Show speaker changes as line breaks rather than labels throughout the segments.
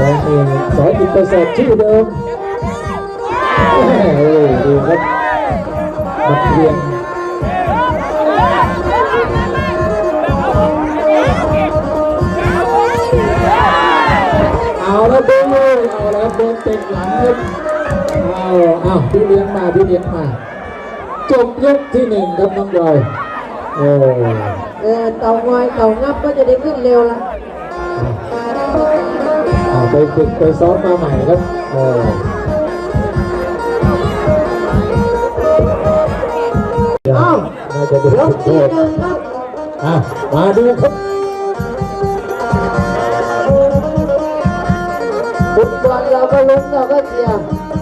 แดงเองสอนอินเตอร์เซปชื่อเดิมแม่โอ้ดูครับมันเพียงเอาแล้วดูเอาแล้วโดนเตะหลังครับเอาเอาพี่เลี้ยงมาพี่เลี้ยงมาจบยกที่หนึ่งครับน้องบอยโอ้
เออเต่างอยเต่างับก็จะได้ขึ้นเร็วละ
เอา ไปฝึกไปซ้อมมาใหม่ครับโอ้น่าจะเป็น
ย
จุ
ก
ดโท
ที่
ษ
หนึ่งครับ
อะมาดูครับ
ฟุตบอลเราก็ลุ้นเราก็เชียร์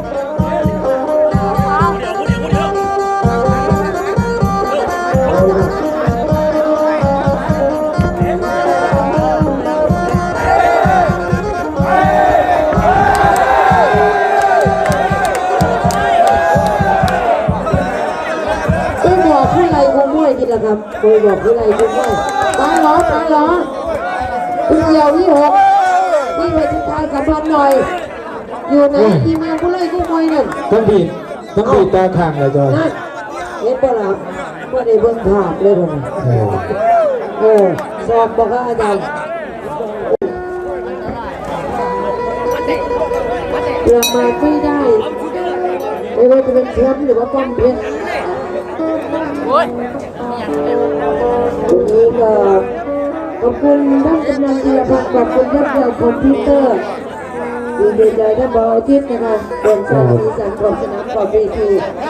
เอ้บอกผู้ไรคงมวยกินละครับโดยบอกผู้ไรคงมวยตายหรอตายหรอคุณเดียวที่หกนี่ไปทิศทางสัมพันธ์หน่อย อยู่ไหนทีมงานผู้ไรคงมวยนั่น
ทั้งผิดทั้งผิดตาข้างเลยจอย
เห็นปะล่ะว่าได้เบิ่งภาพเลยผม
โอ้
โอ้สอบบอกอาจารย์ประมาทไม่ได้ไม่ว่าจะเป็นแชมป์หรือว่าป้อมเพชร วันนี้ก็ขอบคุณท่านกำนันธีรพัฒน์ขอบคุณท่านใหญ่คอมพิวเตอร์ดีใจท่านบออาทิตย์นะคะเป็นสร้างสีสันของสนามกอล์ฟเวที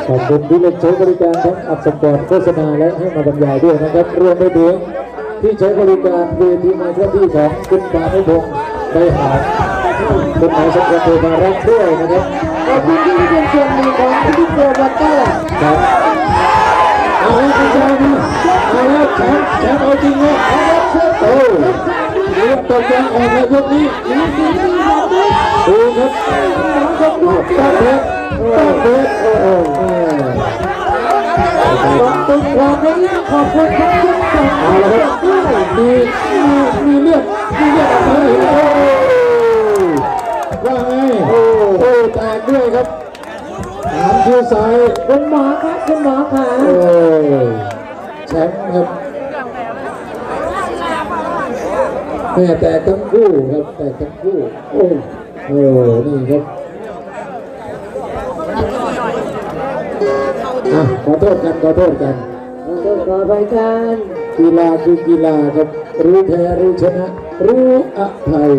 ขอบคุณที่เล่นใช้บริการทั้งอัดสปอร์ตโฆษณาและให้มาบรรยายด้วยนะครับรวมไปถึงที่ใช้บริการเวทีในพื้นที่ของคุณปานุพงได้หาคุณหมายสังคมโทมารักด้วยนะครับ
ขอบคุณ
เรียกตัวยังออกในยกนี้
มีสีมีแบบนี้
ดูครับ
น้องคนดู
ต้องเพชรต้องเพชรโอ้โห
ขอบคุณความไม่ขอบคุณทุกทุกคน
เอาละครับ
ด้วย
มีมีมีเลือดมีเลือดออกมาอีกโอ้ว่าไงโอ้โอ้แตกด้วยครับหางคิ้วซ้าย
คุณหมอครับคุณหมอขา
โอ้แชมป์ครับแม่แต่ทั้งคู่ครับแต่ทั้งคู่ โอ้โหนี่ครับอะขอโทษกันขอโทษกัน
ขอโทษขอไปกัน
กีฬาคือกีฬาครับรู้แพ้รู้ชนะ รู้อภัย